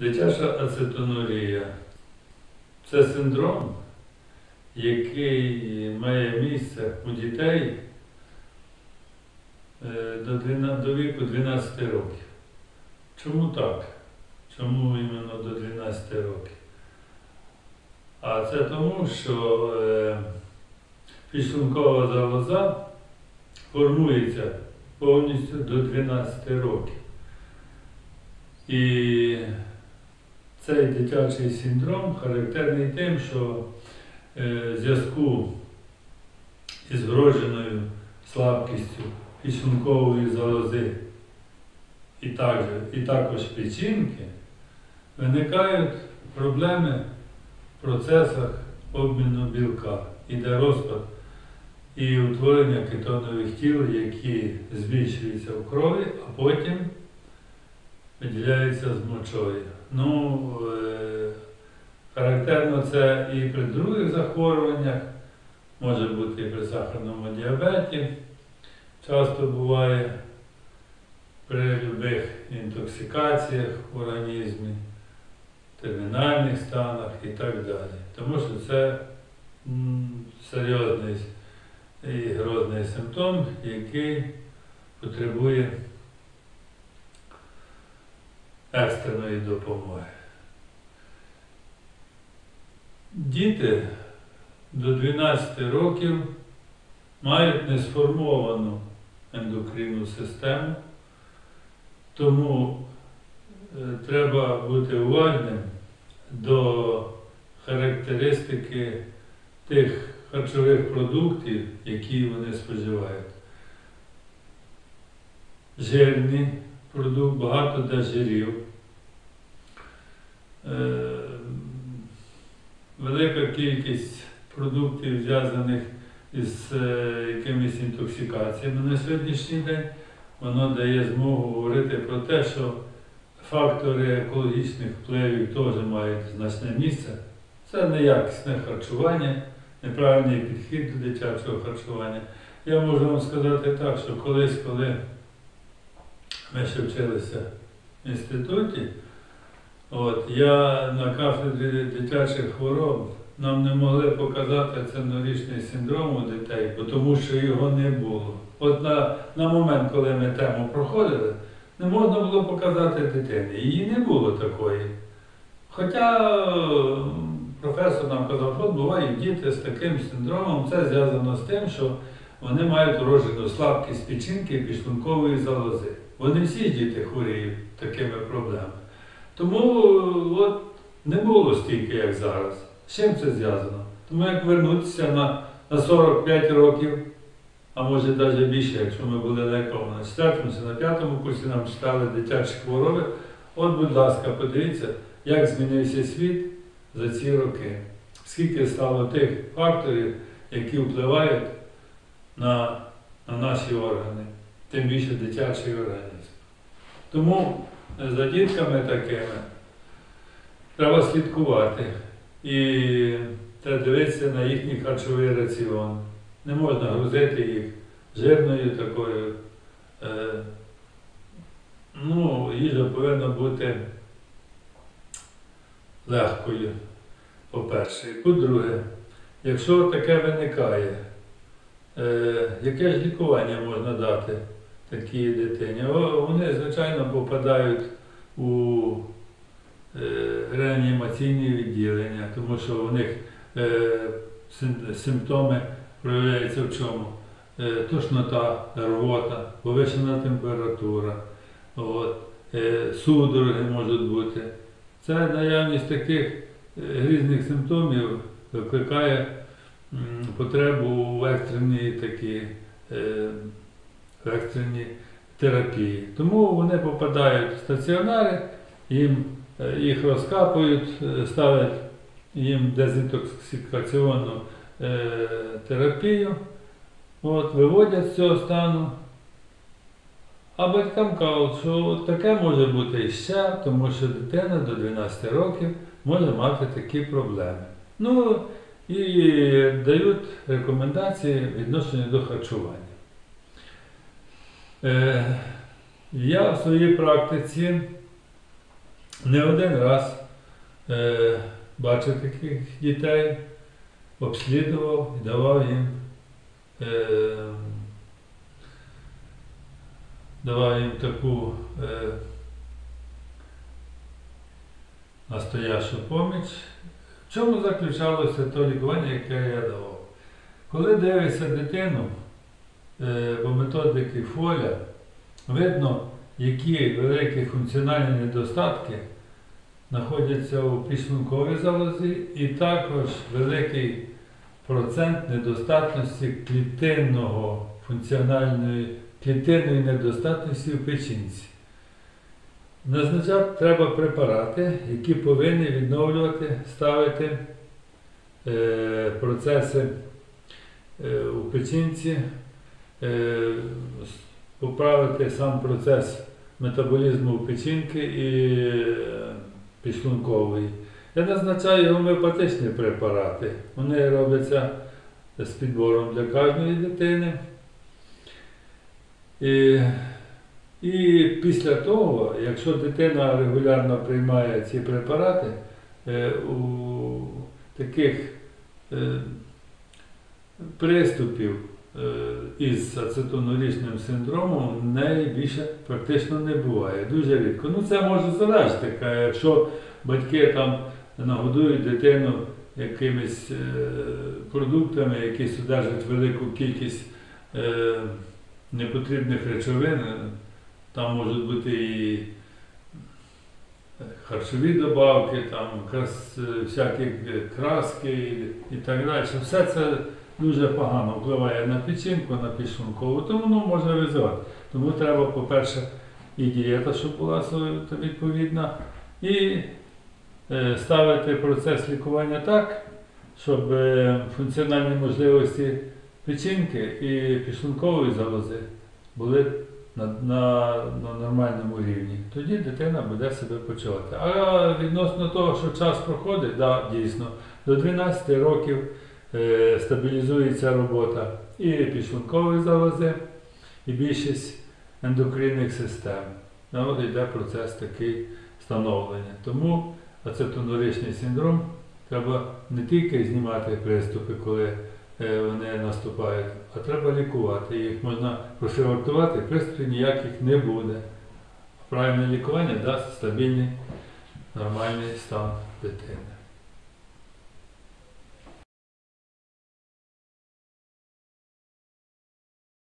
Дитяча ацетонурія це синдром, який має місце у дітей е, до, 12, до віку 12 років. Чому так? Чому іменно до 12 років? А це тому, що е, підшлункова залоза формується повністю до 12 років. І цей дитячий синдром характерний тим, що е, в зв'язку із вродженою слабкістю підшлункової залози і також, і також печінки виникають проблеми в процесах обміну білка. Іде розпад і утворення кетонових тіл, які збільшуються в крові, а потім виділяються з мочою. Ну, е, характерно це і при других захворюваннях, може бути і при сахарному діабеті. Часто буває при любих інтоксикаціях в організмі, термінальних станах і так далі. Тому що це серйозний і грозний симптом, який потребує екстреної допомоги. Діти до 12 років мають несформовану ендокринну систему, тому е, треба бути уважним до характеристики тих харчових продуктів, які вони споживають. Жирні продукт, багато де. Е, Велика кількість продуктів, зв'язаних із е, якимись інтоксикаціями на сьогоднішній день, воно дає змогу говорити про те, що фактори екологічних впливів теж мають значне місце. Це неякісне харчування, неправильний підхід до дитячого харчування. Я можу вам сказати так, що колись, коли ми ще вчилися в інституті, от, я на кафедрі дитячих хвороб нам не могли показати ценорічний синдром у дітей, тому що його не було. От на, на момент, коли ми тему проходили, не можна було показати дитині. Її не було такої. Хоча професор нам казав, от бувають діти з таким синдромом, це зв'язано з тим, що вони мають уроджену слабкість печінки і підшлункової залози. Вони всі діти хворіють такими проблемами. Тому от, не було стільки, як зараз. З чим це зв'язано? Тому як вернутися на, на 45 років, а може навіть більше, якщо ми були на якому, на 4 чи на 5 курсі нам читали дитячі хвороби. От, будь ласка, подивіться, як змінився світ за ці роки. Скільки стало тих факторів, які впливають на, на наші органи, тим більше дитячий організм. Тому е, за дітками такими треба слідкувати і треба дивитися на їхній харчовий раціон. Не можна грузити їх жирною такою. Е, ну, їжа повинна бути легкою, по-перше. По-друге, якщо таке виникає, е, яке ж лікування можна дати такій дитині? Вони, звичайно, попадають у е, реанімаційні відділення, тому що у них е, симптоми проявляються в чому? Е, Тошнота, рвота, повищена температура, от, судороги можуть бути. Це наявність таких різних симптомів викликає потребу в екстреній такі, в терапії. Тому вони попадають в стаціонари, їм е, їх розкапують, е, ставлять їм дезінтоксикаційну е, терапію, от, виводять з цього стану. А батькам кажуть, що таке може бути і ще, тому що дитина до 12 років може мати такі проблеми. Ну і дають рекомендації відношення до харчування. Е, я в своїй практиці не один раз е, бачив таких дітей, обслідував і давав їм, е, давав їм таку настоящу поміч. В чому заключалося то лікування, яке я давав? Коли дивишся дитину по методики Фоля, видно, які великі функціональні недостатки знаходяться у підшлунковій залозі, і також великий процент недостатності клітинного функціональної клітинної недостатності в печінці. Назначати треба препарати, які повинні відновлювати, ставити е, процеси е, у печінці, е, поправити сам процес метаболізму печінки і е, підшлункової. Я назначаю гомеопатичні препарати. Вони робляться з підбором для кожної дитини. І, і після того, якщо дитина регулярно приймає ці препарати, е, у таких е, приступів е, із ацетонурічним синдромом в неї більше практично не буває. Дуже рідко. Ну це може залежати. Якщо батьки там нагодують дитину якимись е, продуктами, які содержать велику кількість е, непотрібних речовин, е, там можуть бути і харчові добавки, там е, всякі е, краски і так далі. Все це дуже погано впливає на печінку, на підшлункову, тому воно може визивати. Тому треба, по-перше, і дієта, щоб була відповідна, і е, ставити процес лікування так, щоб е, функціональні можливості печінки і підшлункової залози були на, на, на нормальному рівні. Тоді дитина буде себе почувати. А відносно того, що час проходить, да, дійсно, до 12 років стабілізується робота і підшлункової залози, і більшість ендокринних систем. Ну, от йде процес такий становлення. Тому ацетонуричний синдром треба не тільки знімати приступи, коли е, вони наступають, а треба лікувати. Їх можна профілактувати, приступів ніяких не буде. Правильне лікування дасть стабільний, нормальний стан дитини.